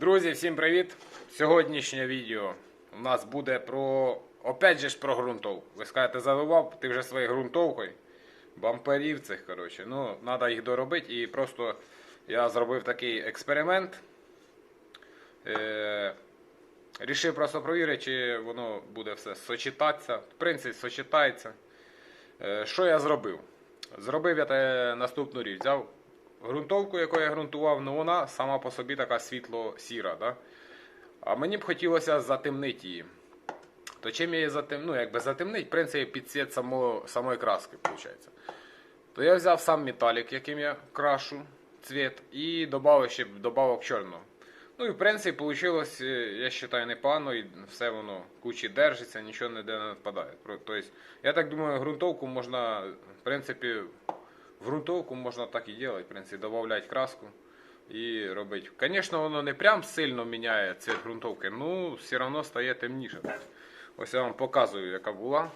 Друзі, всім привіт! Сьогоднішнє відео у нас буде про. Опять же ж про ґрунтовку. Ви скажете, заливав ти вже своєю ґрунтовкою. Бамперів цих, коротше. Ну, треба їх доробити. І просто я зробив такий експеримент. Е- Рішив просто провірити, чи воно буде все сочетатися. В принципі, сочетається. Е, Що я зробив? Зробив я наступну річ. Взяв ґрунтовку, яку я ґрунтував, ну вона сама по собі така світло-сіра. Да? А мені б хотілося затемнити її. То чим я її затем... ну, якби затемнити, в принципі, під цвіт само... самої краски, виходить. То я взяв сам металік, яким я крашу цвіт, і додав ще добавок чорного. Ну і в принципі вийшло, я вважаю, непогано, і все воно кучі держиться, нічого ніде не впадає. Тобто, я так думаю, ґрунтовку можна, в принципі, в ґрунтовку можна так і робити, в принципі, додавати краску і робити. Звісно, воно не прям сильно міняє цвіт ґрунтовки, ну все одно стає темніше. Ось я вам показую, яка була.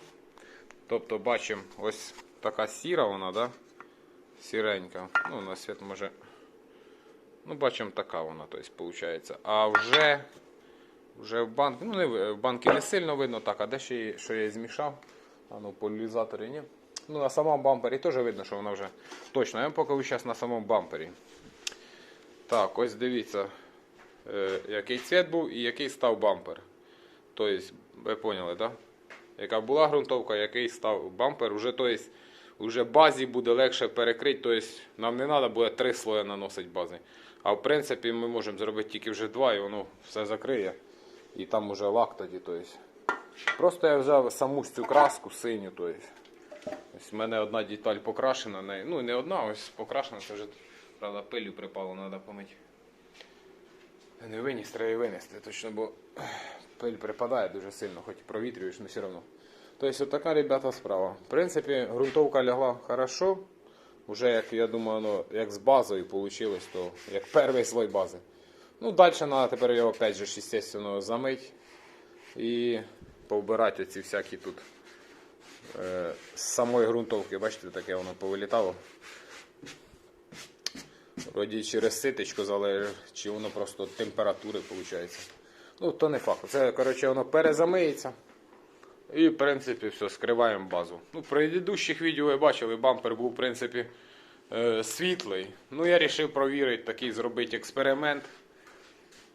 Тобто бачимо, ось така сіра вона, да? Сіренька. Ну, на світ може. Ну, бачимо, така вона, тобто, виходить. А вже, вже в банк, ну, в- банки не сильно видно так, а де ще що я змішав? А ну, поляризаторі ні. Ну, на самому бампері теж видно, що вона вже точно. Я вам зараз на самому бампері. Так, ось дивіться, е, який цвіт був і який став бампер. Тобто, ви поняли? Да? Яка була ґрунтовка, який став бампер, вже, тобто, вже базі буде легше перекрити, тобто нам не треба буде три слої наносити бази. А в принципі ми можемо зробити тільки вже два і воно все закриє. І там уже лак тоді. Тобто. Просто я взяв саму цю краску синю. Тобто. Ось в мене одна деталь покрашена. Ну не одна, ось покрашена, це вже правда пилю припало, треба помити. Не виніс, треба винести, точно, бо пиль припадає дуже сильно, хоч провітрюєш, але все одно. Тобто, така, ребята, справа. В принципі, ґрунтовка лягла хорошо. Уже, як я думаю, ну, як з базою вийшло, то як перший слой бази. Ну, далі треба тепер його опять же, замити і повбирати ці всякі тут з самої ґрунтовки. Бачите, таке воно повилітало. Вроді через ситечко залежить, чи воно просто температури виходить. Ну, то не факт. Це, коротше, воно перезамиється. І, в принципі, все, скриваємо базу. Ну, в предыдущих відео ви бачили, бампер був, в принципі, е, світлий. Ну, я вирішив провірити такий зробити експеримент.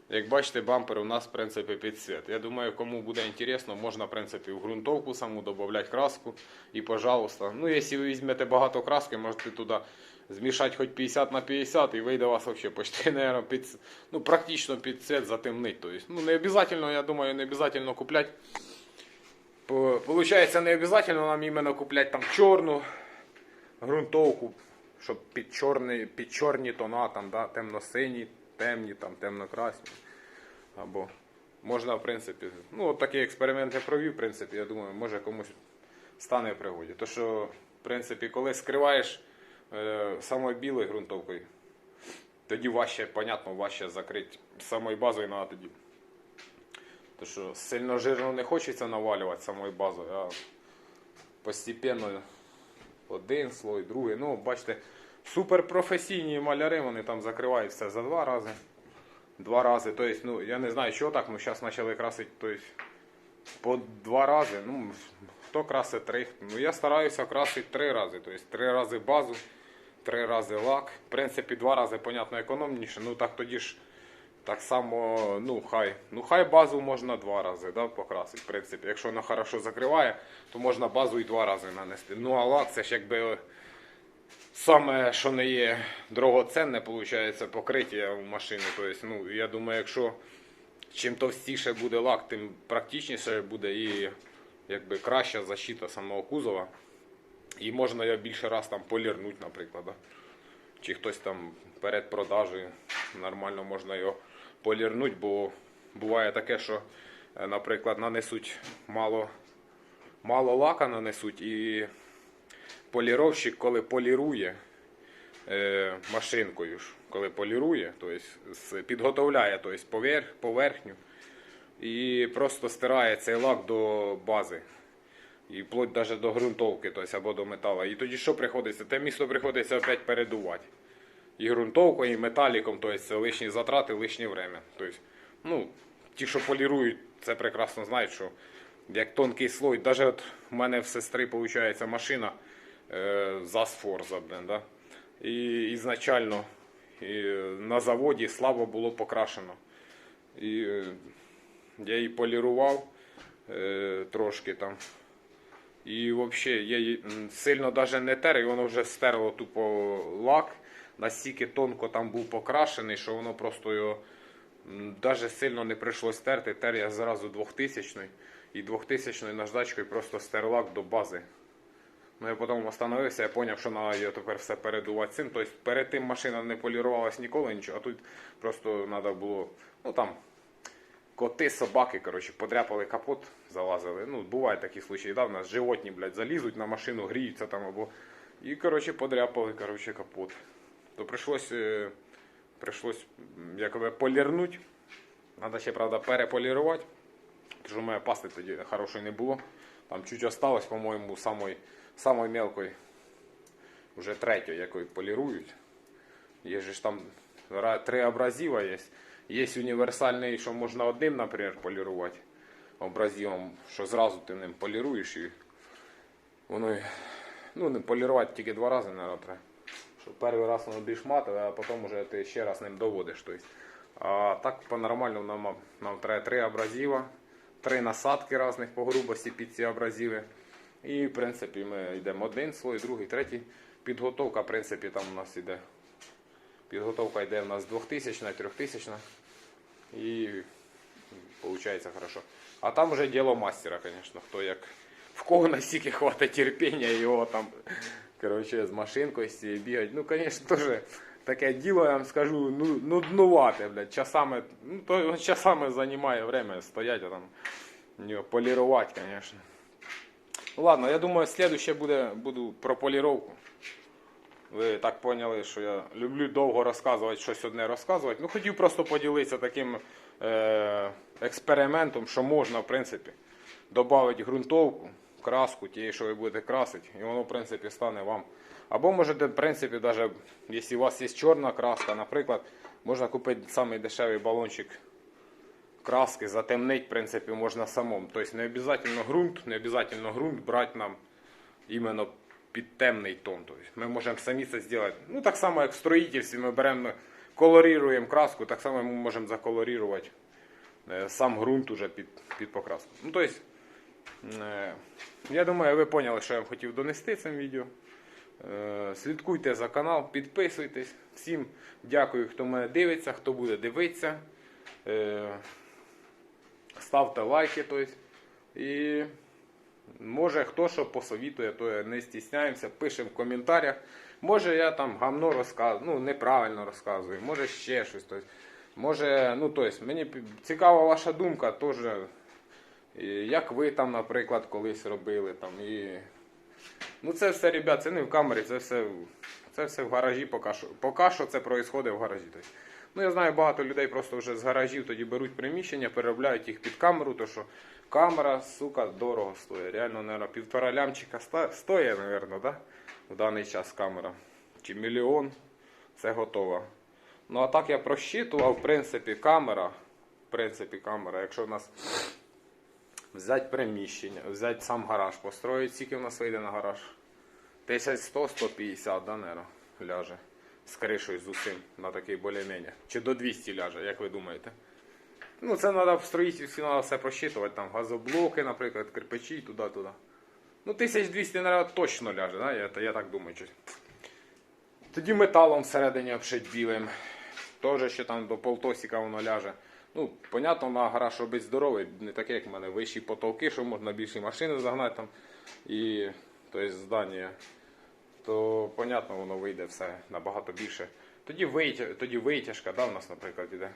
Як бачите, бампер у нас, в принципі, під світ. Я думаю, кому буде цікаво, можна, в принципі, в ґрунтовку саму додати краску. І, пожалуйста. Ну, якщо ви візьмете багато краски, можете туди змішати хоч 50 на 50 і вийде у вас взагалі почти, наверное, під, ну, практично під цвет затемнить. Тобто, ну, не обов'язково, я думаю, не обов'язково купляти. Получається, не обов'язково нам іменно купляти там чорну ґрунтовку, щоб під, чорний, під чорні тона, там, да, темно-сині, темні, там, темно-красні. Або можна, в принципі, ну, от такий експеримент я провів, в принципі, я думаю, може комусь стане в пригоді. То що, в принципі, коли скриваєш е, самою білою ґрунтовкою, тоді важче, понятно, важче закрити самою базою на тоді. То що сильно жирно не хочеться навалювати самою базою, а постепенно один слой, другий. Ну, бачите, суперпрофесійні маляри, вони там закривають все за два рази. Два рази. Тобто, ну, я не знаю, що так, ми зараз почали красити тобто, по два рази. Ну, хто красить три. Ну, я стараюся красити три рази. Тобто, три рази базу, три рази лак. В принципі, два рази, понятно, економніше. Ну так тоді ж так само, ну хай. Ну хай базу можна два рази да, покрасити. В принципі, якщо вона хорошо закриває, то можна базу і два рази нанести. Ну а лак це ж якби саме, що не є дорогоценне, виходить, покриття в машини. Тобто, ну, я думаю, якщо чим товстіше буде лак, тим практичніше буде і якби краща защита самого кузова. І можна його більше раз там полірнути, наприклад. Чи хтось там перед продажею нормально можна його полірнути, бо буває таке, що, е, наприклад, нанесуть мало, мало лака нанесуть і поліровщик, коли полірує е, машинкою, ж, коли полірує, тобто підготовляє тобто, поверх, поверхню і просто стирає цей лак до бази. І вплоть навіть до ґрунтовки, тобто, або до металу. І тоді що приходиться? Те місто приходиться опять передувати. і ґрунтовкою, і металіком, тобто це лишні затрати, лишнє время. Тобто, ну, ті, що полірують, це прекрасно знають, що як тонкий слой, навіть от в мене в сестри виходить машина е, ЗАЗ блин, да? І ізначально і на заводі слабо було покрашено. І е, я її полірував е, трошки там. І взагалі я її сильно навіть не тер, і воно вже стерло тупо лак. Настільки тонко там був покрашений, що воно просто його навіть сильно не прийшлось терти. Тер я зразу 2000 і 2000 наждачкою просто стер лак до бази. Ну я потім остановився, я зрозумів, що треба тепер все передувати цим. Тобто перед тим машина не полірувалась ніколи нічого, а тут просто треба було, ну там, коти, собаки, коротше, подряпали капот, залазили. Ну, бувають такі случаї, да, в нас животні, блядь, залізуть на машину, гріються там або. І, коротше, подряпали, коротше, капот. То прийшлось, е, прийшлось якби полірнуть. Треба ще, правда, переполірувати. Тому що мене пасти тоді хорошої не було. Там чуть осталось, по-моєму, самої, самої мелкої, вже третьої, якої полірують. Є ж там три абразива є. Є універсальний, що можна одним, наприклад, полірувати абразивом, що зразу ти ним поліруєш і воно ну, не полірувати тільки два рази, треба. Що перший раз воно більш матове, а потім вже ти ще раз ним доводиш. Тобто. А так по-нормальному нам, нам треба три абразива, три насадки різних по грубості під ці абразиви. І в принципі ми йдемо один слой, другий, третій. Підготовка, в принципі, там у нас іде. Підготовка йде у нас 2000 3000 і виходить хорошо. А там вже діло мастера, звісно, хто як. В кого настільки хватить терпіння його там, коротше, з машинкою з цією бігати. Ну, звісно, теж таке діло, я вам скажу, ну, нуднувате, блядь, часами, ну, то часами займає время стоять, а там полірувати, звісно. Ладно, я думаю, слідуще буде, буду про поліровку. Ви так поняли, що я люблю довго розказувати, щось одне розказувати. Ну, хотів просто поділитися таким е- експериментом, що можна, в принципі, додати ґрунтовку, краску, тієї, що ви будете красити, і воно, в принципі, стане вам. Або можете, в принципі, навіть, якщо у вас є чорна краска, наприклад, можна купити самий балончик краски, затемнить, в принципі, можна самому. Тобто не обов'язково ґрунт, не обов'язково ґрунт брати нам іменно під темний тон. Тобто ми можемо самі це зробити. Ну, так само, як в строїтельстві ми беремо, колоріруємо краску, так само ми можемо заколорувати е, сам ґрунт уже під, під покраску. Ну, тобто, е, я думаю, ви поняли, що я вам хотів донести цим відео. Е, Слідкуйте за канал, підписуйтесь. Всім дякую, хто мене дивиться, хто буде дивитися. Ставте лайки. Тобто, і може хто що посовітує, то не стісняємося, пишемо в коментарях. Може я там гамно розказую, ну неправильно розказую, може ще щось. Тобто, може, ну тобто, мені цікава ваша думка теж. Як ви там, наприклад, колись робили там і. Ну це все, ребят, це не в камері, це все, це все в гаражі поки що. Поки що це відбувається в гаражі. Тобто. Ну я знаю, багато людей просто вже з гаражів тоді беруть приміщення, переробляють їх під камеру, то що камера, сука, дорого стоїть. Реально, наверное, півтора лямчика стоїть, наверное, да? в даний час камера. Чи мільйон, це готово. Ну а так я просчитував, в принципі, камера. В принципі, камера, якщо в нас взяти приміщення, взяти сам гараж, построїти, скільки в нас вийде на гараж? 1100-150, да, наверное, ляже. З з усім на такий більш-менш. Чи до 200 ляже, як ви думаєте? Ну, це треба в строїтельстві треба все просчитувати. Там газоблоки, наприклад, кирпичі, туди-туди. Ну, 1200, наверное, точно ляже, да? я, я так думаю. Тоді металом всередині обшить білим. Теж ще там до полтосика воно ляже. Ну, понятно, на гараж робить здоровий, не таке, як в мене, вищі потолки, що можна більші машини загнати там. І тобто, здання. То, понятно, воно вийде все набагато більше. Тоді, витя... тоді витяжка, да, у нас, наприклад, іде.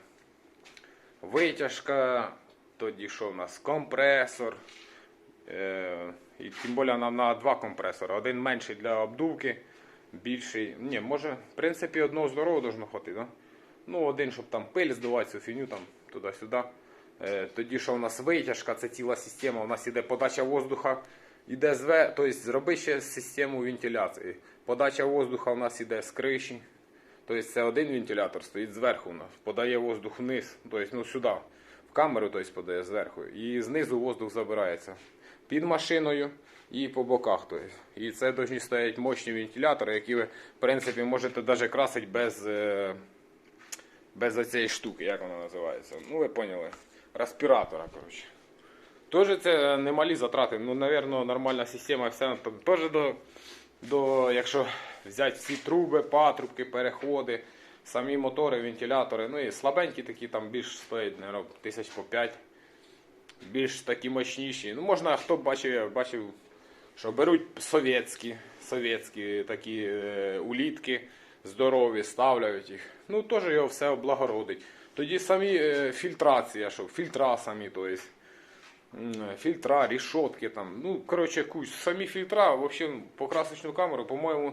Витяжка, тоді що в нас? Компресор. Е, і тим більше нам на два компресори. Один менший для обдувки, більший. Ні, може, в принципі, одного здорового должно хватити, да? Ну, один, щоб там пиль здувати, цю фіню там туди-сюди. Е, тоді, що у нас витяжка, це ціла система, у нас іде подача воздуха, іде з тобто зроби ще систему вентиляції. Подача воздуха у нас іде з криші. Тобто це один вентилятор стоїть зверху, у нас, подає воздух вниз, тобто ну, сюди, в камеру тобто, подає зверху. І знизу воздух забирається під машиною і по боках. Тобто. І це повинні стоять мощні вентилятори, які ви, в принципі, можете навіть красити без, е, без цієї штуки, як вона називається. Ну, ви поняли. Респіратора, коротше. Тоже це немалі затрати. Ну, напевно, нормальна система, все там теж до, до, якщо взяти всі труби, патрубки, переходи, самі мотори, вентилятори, ну і слабенькі такі там більш стоять, наверное, тисяч по 5. Більш такі мощніші. Ну, можна, хто бачив, я бачив, що беруть совєтські, совєтські такі е, улітки здорові, ставляють їх. Ну, теж його все облагородить. Тоді самі е, фільтрація, що фільтра самі, то м, фільтра, рішотки там. Ну, коротше, кусь. Самі фільтра, взагалі, по красочну камеру, по-моєму,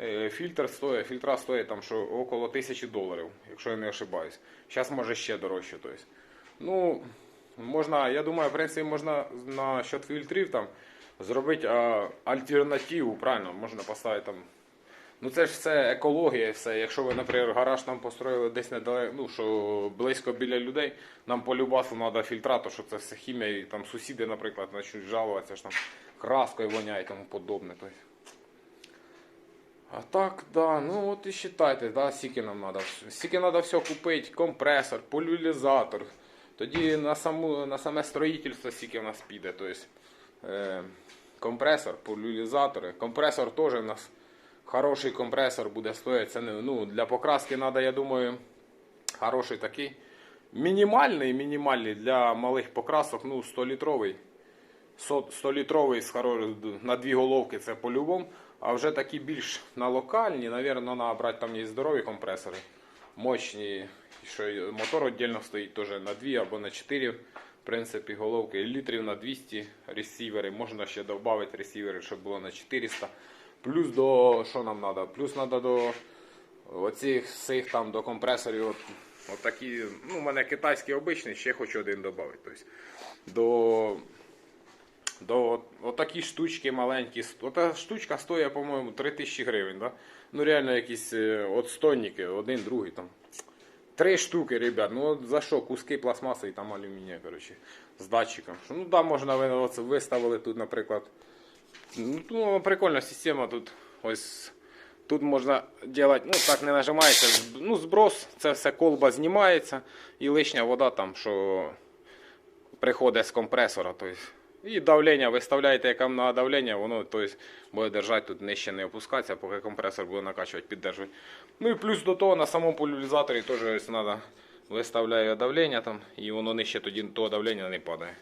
е, фільтр стоїть, фільтра стоїть там, що около тисячі доларів, якщо я не ошибаюсь. Зараз може ще дорожче. То есть. Ну, можна, я думаю, в принципі, можна на счет фільтрів там зробити а, альтернативу, правильно, можна поставити там. Ну це ж все екологія, все. Якщо ви, наприклад, гараж нам построїли десь недалеко, ну що близько біля людей, нам по любасу треба фільтра, то що це все хімія, і там сусіди, наприклад, почнуть жалуватися, що там краскою воняє і тому подобне. Тобто. А так, да, ну от і вважайте, да, скільки нам треба. Скільки треба все купити, компресор, поляризатор. Тоді на, саму, на саме строїтельство скільки в нас піде. Тобто, е, компресор, поляризатори. Компресор теж у нас хороший компресор буде стоїти. Це не, ну, для покраски треба, я думаю, хороший такий. Мінімальний, мінімальний для малих покрасок, ну, 100-літровий. 100-літровий з хоро- на дві головки це по-любому. А вже такі більш на локальні, напевно, треба брати там є здорові компресори. Мощні, що мотор віддільно стоїть теж на 2 або на 4 в принципі, головки. Літрів на 200 ресівери. Можна ще додати ресівери, щоб було на 400. Плюс до що нам треба? Плюс треба до оцих всіх там до компресорів. От, от такі, ну, у мене китайський обичний, ще хочу один додати. Тобто, до до от, отакі штучки маленькі. Ота штучка стоїть, по-моєму, 3000 гривень. Да? Ну реально якісь е, отстойники, один, другий там. Три штуки, ребят. Ну от за що? Куски пластмаси і там алюмінія, коротше, з датчиком. Ну да, можна виставили тут, наприклад. Ну, ну, прикольна система тут. Ось тут можна робити, ну так не нажимається. Ну, зброс, це все колба знімається і лишня вода там, що приходить з компресора. Тобто, і давлення виставляєте, яке на давлення, воно тобто, буде держати тут нижче не опускатися, поки компресор буде накачувати, піддержувати. Ну і плюс до того на самому поляризаторі теж треба виставляю давлення там, і воно нижче тоді того давлення не падає.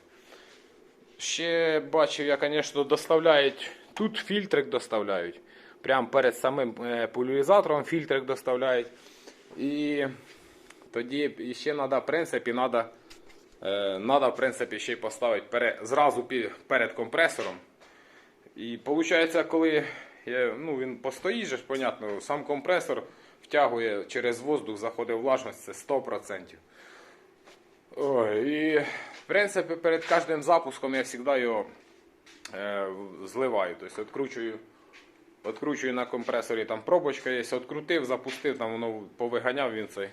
Ще бачив, я, звісно, доставляють. Тут фільтрик доставляють. Прямо перед самим е, поляризатором фільтрик доставляють. І тоді ще треба, в принципі, треба, е, надо, в принципі, ще й поставити пере, зразу перед компресором. І виходить, коли я, ну, він постоїть, же, понятно, сам компресор втягує через воздух, заходить влажність, це 100%. Ой, і в принципі перед кожним запуском я завжди його е, зливаю. Тобто відкручую, відкручую на компресорі, там пробочка є, відкрутив, запустив, там воно повиганяв він цей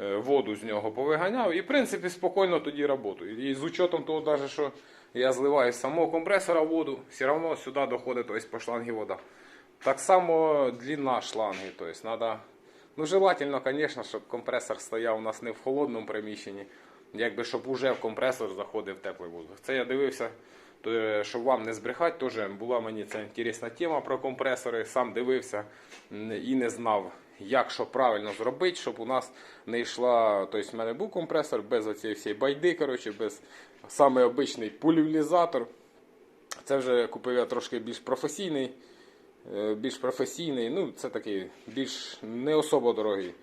е, воду з нього повиганяв. І в принципі спокійно тоді працюю. І з учетом того, даже, що я зливаю з самого компресора воду, все одно сюди доходить тобто, по шлангі вода. Так само длина шланги. Тобто, надо, ну, желательно, звісно, щоб компресор стояв у нас не в холодному приміщенні, якби щоб уже в компресор заходив теплий воздух. Це я дивився, то, е, щоб вам не збрехати, теж була мені ця інтересна тема про компресори. Сам дивився і не знав, як що правильно зробити, щоб у нас не йшла. Тобто, в мене був компресор без оцієї всієї байди, коротше, без саме обичний пульверизатор. Це вже купив я трошки більш професійний. е, Більш професійний, ну це такий більш не особо дорогий.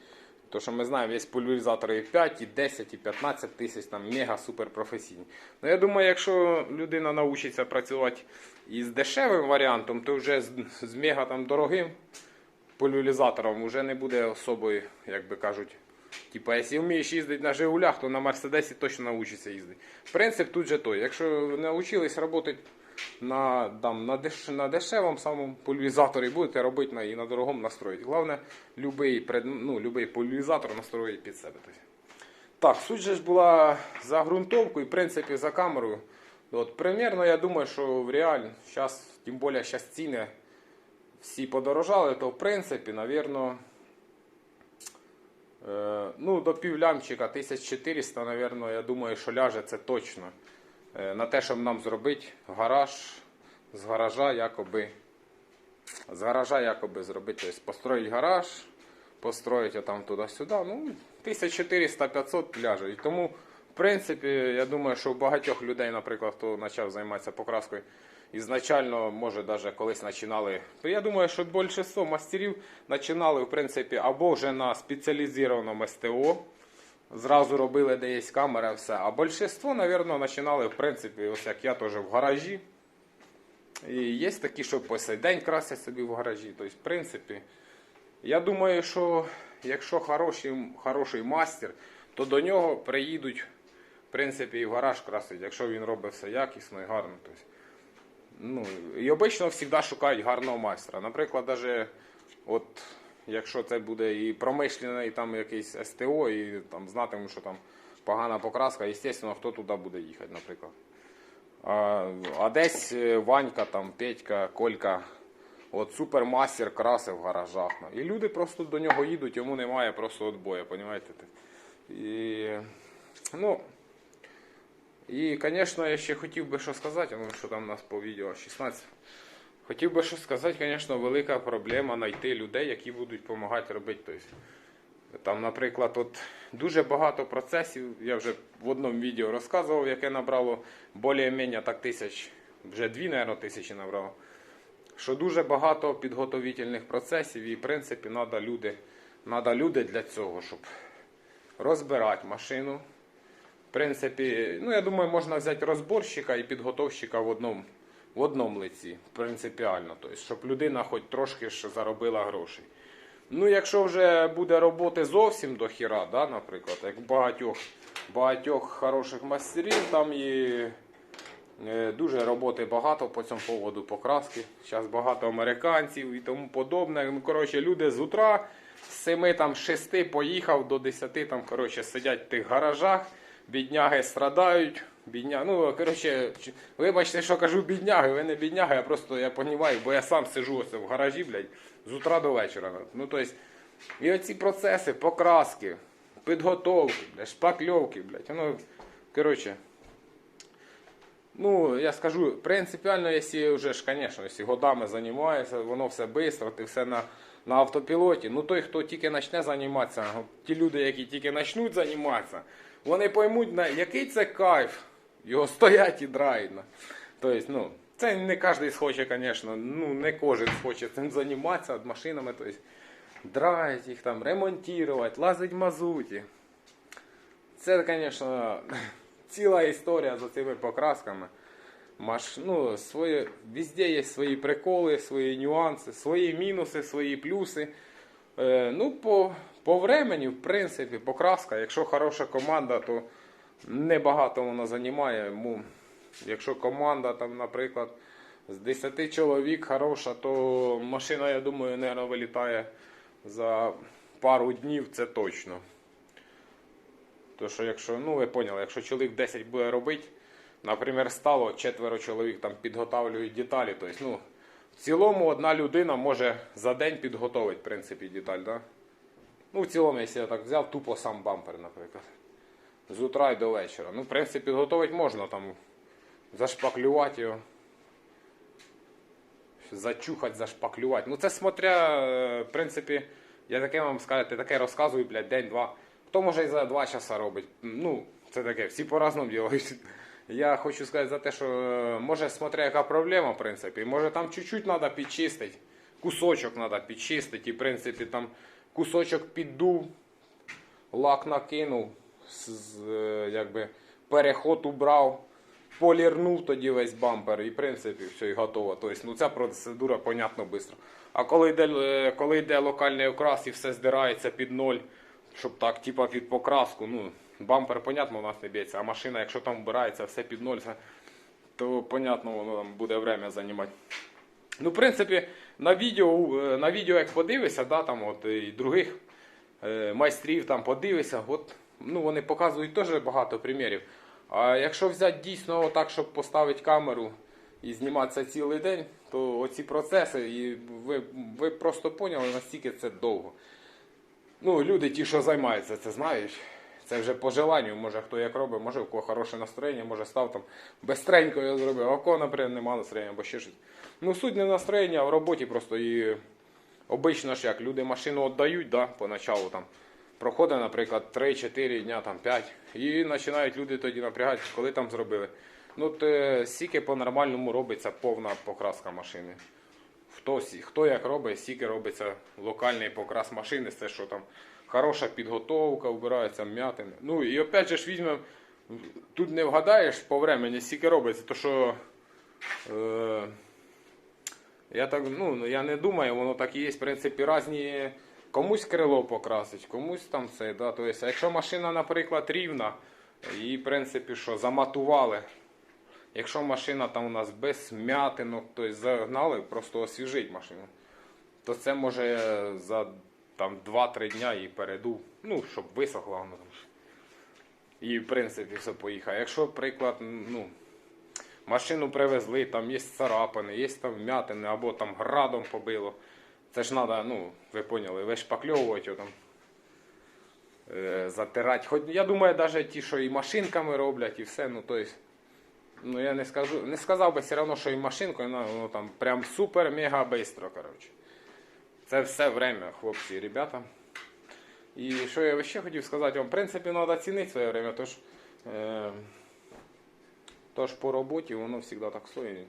То, що ми знаємо, є пульверизатори і 5, і 10, і 15 тисяч, там мега супер професійні. Ну я думаю, якщо людина навчиться працювати із дешевим варіантом, то вже з, з мега дорогим пульверизатором вже не буде особою, як би кажуть. Типа, якщо вмієш їздити на Жигулях, то на Мерседесі точно навчишся їздити. Принцип тут же той. Якщо навчились працювати на, там, на, деш, на дешевому самому пульвізаторі будете робити і на дорогому настроїти. Головне, любий, пред, ну, любий пульвізатор настроїть під себе. Так, суть же ж була за ґрунтовку і, в принципі, за камерою. От, примерно, я думаю, що в реалі, зараз, тим більше, зараз ціни всі подорожали, то, в принципі, навірно, е, ну, до півлямчика 1400, навірно, я думаю, що ляже це точно. Е, на те, щоб нам зробити гараж, з гаража якоби, з гаража якоби зробити, тобто построїть гараж, построїть отам туди-сюди, ну, 1400-500 ляже. І тому, в принципі, я думаю, що у багатьох людей, наприклад, хто почав займатися покраскою, ізначально, може, навіть колись починали. Я думаю, що більшість мастерів починали, в принципі, або вже на спеціалізованому СТО, зразу робили, де є камера, все. А більшість, мабуть, починали, в принципі, ось як я теж в гаражі. І є такі, що по сей день красять собі в гаражі. Тобто, в принципі, я думаю, що якщо хороший, хороший мастер, то до нього приїдуть, в принципі, і в гараж красить, якщо він робить все якісно і гарно. Тобто, ну, і обично завжди шукають гарного майстра. Наприклад, даже, от, якщо це буде і промишлений там якийсь СТО, і там знатиму, що там погана покраска, звісно, хто туди буде їхати, наприклад. А, а десь е, Ванька, там, Петька, Колька, от супермастер краси в гаражах. І люди просто до нього їдуть, йому немає просто отбою, розумієте? І, ну, і, звісно, я ще хотів би що сказати, ну що там у нас по відео 16. Хотів би що сказати, звісно, велика проблема знайти людей, які будуть допомагати робити. Тобто, там, наприклад, от дуже багато процесів, я вже в одному відео розказував, яке набрало більш-менш так тисяч, вже дві, мабуть, тисячі набрало. Що дуже багато підготовительних процесів і, в принципі, треба люди, надо люди для цього, щоб розбирати машину. В принципі, ну я думаю, можна взяти розборщика і підготовщика в одному, в одному лиці, принципіально. Тобто, щоб людина хоч трошки ж заробила грошей. Ну, якщо вже буде роботи зовсім до хіра, да, наприклад, як багатьох, багатьох хороших мастерів, там і е, дуже роботи багато по цьому поводу покраски. Зараз багато американців і тому подобне. Ну, коротше, люди з утра з 7 там, 6 поїхав до 10 там, коротше, сидять в тих гаражах, бідняги страдають. Бідня... Ну, коротше, вибачте, що кажу бідняги, ви не бідняги, я просто я понімаю, бо я сам сижу ось в гаражі, блядь, з утра до вечора. Ну, тобто, і оці процеси, покраски, підготовки, блядь, шпакльовки, блядь, ну, коротше, Ну, я скажу, принципіально, якщо вже ж, звісно, якщо годами займаєшся, воно все швидко, ти все на, на автопілоті. Ну той, хто тільки почне займатися, ті люди, які тільки почнуть займатися, вони поймуть, який це кайф. Його стоять і драють. Тобто, ну, це не кожен схоче, звісно, ну не кожен схоче цим займатися машинами. Тобто, драють їх там, ремонтувати, лазить мазуті. Це, звісно, ціла історія за цими покрасками. Маш, ну, своє, везде є свої приколи, свої нюанси, свої мінуси, свої плюси. Е, ну, по, по времені, в принципі, покраска, якщо хороша команда, то небагато вона займає. Ну, якщо команда, там, наприклад, з 10 чоловік хороша, то машина, я думаю, не вилітає за пару днів, це точно. То що якщо, ну ви поняли, якщо чоловік 10 буде робити, наприклад, стало четверо чоловік там підготавлюють деталі. Тобто, ну, в цілому одна людина може за день підготовити, в принципі, деталь, да? Ну, в цілому, якщо я так взяв, тупо сам бампер, наприклад. З утра і до вечора. Ну, в принципі, підготовити можна там, зашпаклювати його. Зачухати, зашпаклювати. Ну, це смотря, е, в принципі, я таке вам сказати, таке розказую, блядь, день-два. Хто може і за два часа робить? Ну, це таке, всі по-разному ділають. Я хочу сказати за те, що е, може, смотря яка проблема, в принципі, може там чуть-чуть треба підчистити, кусочок треба підчистити, і в принципі там кусочок піддув, лак накинув, якби переход убрав, полірнув тоді весь бампер, і в принципі все і готово. Тобто, ну ця процедура, понятно, швидко. А коли йде, е, коли йде локальний окрас і все здирається під ноль, щоб так, типа під покраску, ну, бампер, понятно, у нас не б'ється, а машина, якщо там вбирається все під ноль, то понятно, воно там буде время займати. Ну, в принципі, на відео, е, на відео як подивишся, да, там от і других е, майстрів там подивишся, от, ну, вони показують теж багато примірів. А якщо взяти дійсно так, щоб поставити камеру і зніматися цілий день, то оці процеси, і ви, ви просто поняли, наскільки це довго. Ну, люди, ті, що займаються, це знають. Це вже по желанню, може хто як робить, може у кого хороше настроєння, може став там безстренько я зробив, а кого, наприклад, нема настроєння або ще щось. Ну, суть не в а в роботі просто і обично ж як люди машину віддають, да, поначалу там. Проходить, наприклад, 3-4 дня, там 5, і починають люди тоді напрягати, коли там зробили. Ну, те, стільки по-нормальному робиться повна покраска машини. Хто, хто як робить, стільки робиться локальний покрас машини, це що там хороша підготовка, вбираються м'ятини. Ну і опять же ж візьмемо, тут не вгадаєш по времени, стільки робиться, то що. Е, я так, ну, я не думаю, воно так і є, в принципі, різні. Комусь крило покрасить, комусь там це. Да? Тобто, якщо машина, наприклад, рівна, її, в принципі, що, заматували. Якщо машина там у нас без м'ятинок, тобто загнали, просто освіжить машину, то це може за там 2-3 дня і передув, ну, щоб висохла воно там. І в принципі все поїхає. Якщо, приклад, ну, машину привезли, там є царапини, є там вмятини, або там градом побило. Це ж треба, ну, ви поняли, вишпакльовувати його там. Е, затирати. Хоч я думаю, навіть ті, що і машинками роблять, і все, ну то есть, ну я не скажу, не сказав би все одно, що і машинкою, ну, воно там прям супер-мега бистро, коротше. Це все время, хлопці і ребята. І що я ще хотів сказати вам, в принципі, треба цінити своє время, тож, е, тож по роботі воно завжди так стоїть.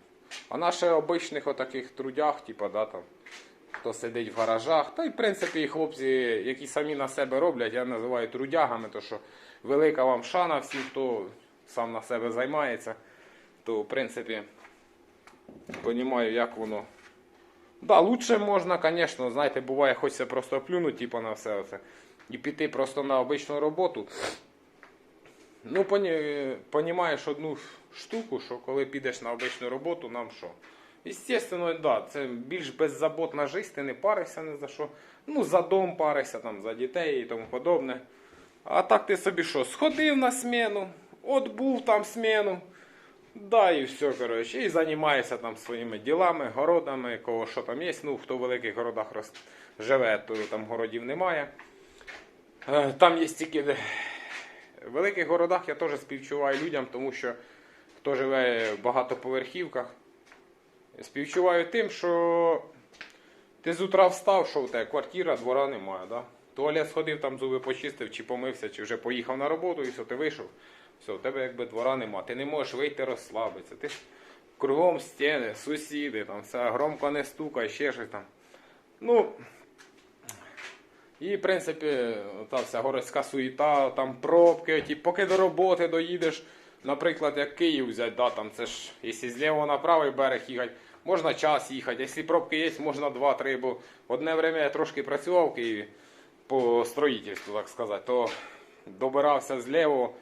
А наших обичних отаких трудях, типа, да, там, хто сидить в гаражах, та й в принципі і хлопці, які самі на себе роблять, я називаю трудягами, то що велика вам шана всім, хто сам на себе займається, то в принципі розумію, як воно. Да, лучше можна, звісно, знаєте, буває, хочеться просто плюнути типу, на все це. І піти просто на обичну роботу. Ну, поні, понімаєш одну штуку, що коли підеш на обичну роботу, нам що? Естественно, да, це більш беззаботна життя, ти не паришся ні за що. Ну, за дом паришся, там, за дітей і тому подобне. А так ти собі що, сходив на сміну, от був там сміну, да і все, коротше, і займаєшся там своїми ділами, городами, кого що там є. Ну, хто в великих городах живе, то там городів немає. Е, Там є тільки в великих городах я теж співчуваю людям, тому що хто живе в багатоповерхівках, співчуваю тим, що ти з утра встав, що у тебе квартира, двора немає. Да? Туалет сходив, там зуби почистив, чи помився, чи вже поїхав на роботу, і все, ти вийшов. Все, у тебе якби двора нема. Ти не можеш вийти розслабитися. Ти кругом стіни, сусіди, там все громко не стукай, ще щось там. Ну, і, в принципі, та вся городська суєта, там пробки, ті, поки до роботи доїдеш, наприклад, як Київ взяти, да, там це ж, якщо зліво на правий берег їхати, можна час їхати. Якщо пробки є, можна 2-3, бо одне время я трошки працював в Києві по строїтельству, так сказати, то добирався зліво,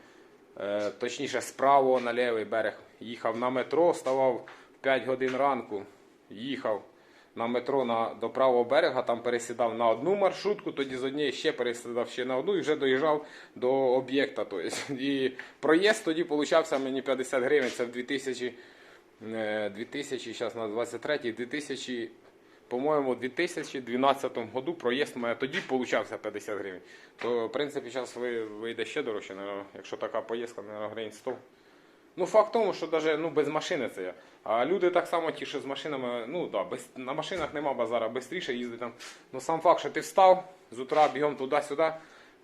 е, точніше з правого на лівий берег. Їхав на метро, ставав в 5 годин ранку, їхав на метро на, до правого берега, там пересідав на одну маршрутку, тоді з однієї ще пересідав ще на одну і вже доїжджав до об'єкта. І проїзд тоді получався мені 50 гривень, це в 2000, е, 2000 зараз на 23 2000, по-моєму, 2012 году проїзд мене тоді получався 50 гривень. То, в принципі, зараз вийде ще дорожче, якщо така поїздка, наверно, гривень 100. Ну, факт в тому, що навіть ну, без машини це я. А люди так само ті, що з машинами, ну да, без, на машинах нема базара, швидше їздить там. Ну сам факт, що ти встав з утра бігом туди-сюди,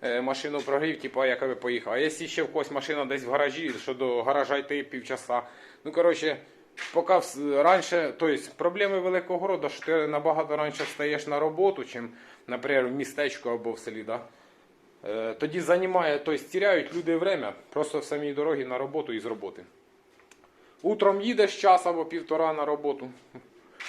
е, машину прогрів, типу, як ви поїхав. А якщо ще в когось машина десь в гаражі, що до гаража йти півчаса. Ну, коротше, поки раніше, тобто проблеми великого города, що ти набагато раніше встаєш на роботу, чим, наприклад, в містечку або в селі. Да? Е, Тоді займає, тобто тіряють люди время просто в самій дорогі на роботу і з роботи. Утром їдеш час або півтора на роботу.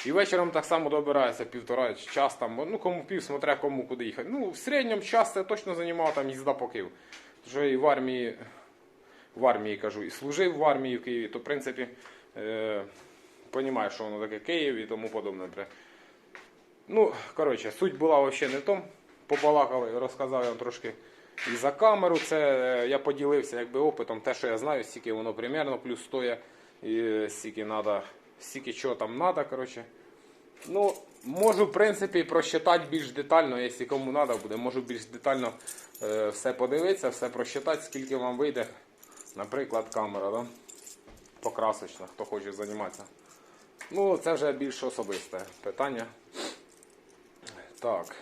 І вечором так само добирається півтора час там, ну кому пів, смотря кому куди їхати. Ну, в середньому час це точно займало там їзда по Києву. Вже і в армії, в армії кажу, і служив в армії в Києві, то в принципі Е, що воно таке Київ і тому подобне. Ну, коротше, суть була взагалі не в тому. Побалакали, розказав я вам трошки і за камеру. Це е, я поділився якби опитом, те, що я знаю, стільки воно примерно плюс стоїть, і е, стільки надо, стільки чого там треба, коротше. Ну, можу, в принципі, просчитати більш детально, якщо кому треба буде, можу більш детально е, все подивитися, все просчитати, скільки вам вийде, наприклад, камера, да? Покрасочна, хто хоче займатися. Ну, це вже більш особисте питання. Так.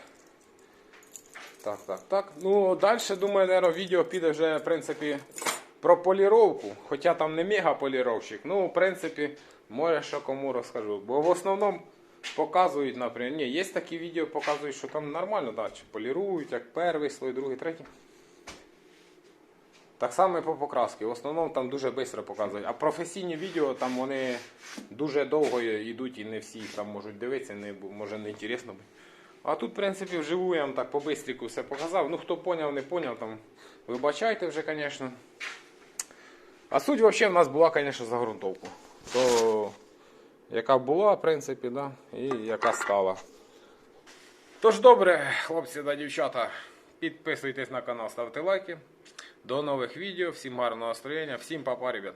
Так, так, так. Ну, далі, думаю, наверное, відео піде вже, в принципі, про поліровку. Хоча там не мега поліровщик. Ну, в принципі, може, що кому розкажу. Бо в основному показують, наприклад, ні, є такі відео, показують, що там нормально, да, чи полірують, як перший слой, другий, третій. Так само і по покрасці. В основному там дуже швидко показують. А професійні відео там вони дуже довго йдуть і не всі їх там можуть дивитися, не, може не інтересно. буде. А тут, в принципі, вживу я вам так по бистріку все показав. Ну, хто поняв, не поняв, там вибачайте вже, звісно. А суть взагалі в нас була, звісно, за ґрунтовку. То яка була, в принципі, да, і яка стала. Тож добре, хлопці та дівчата, підписуйтесь на канал, ставте лайки. До нових відео, всім гарного настроєння, всім папа, ребят.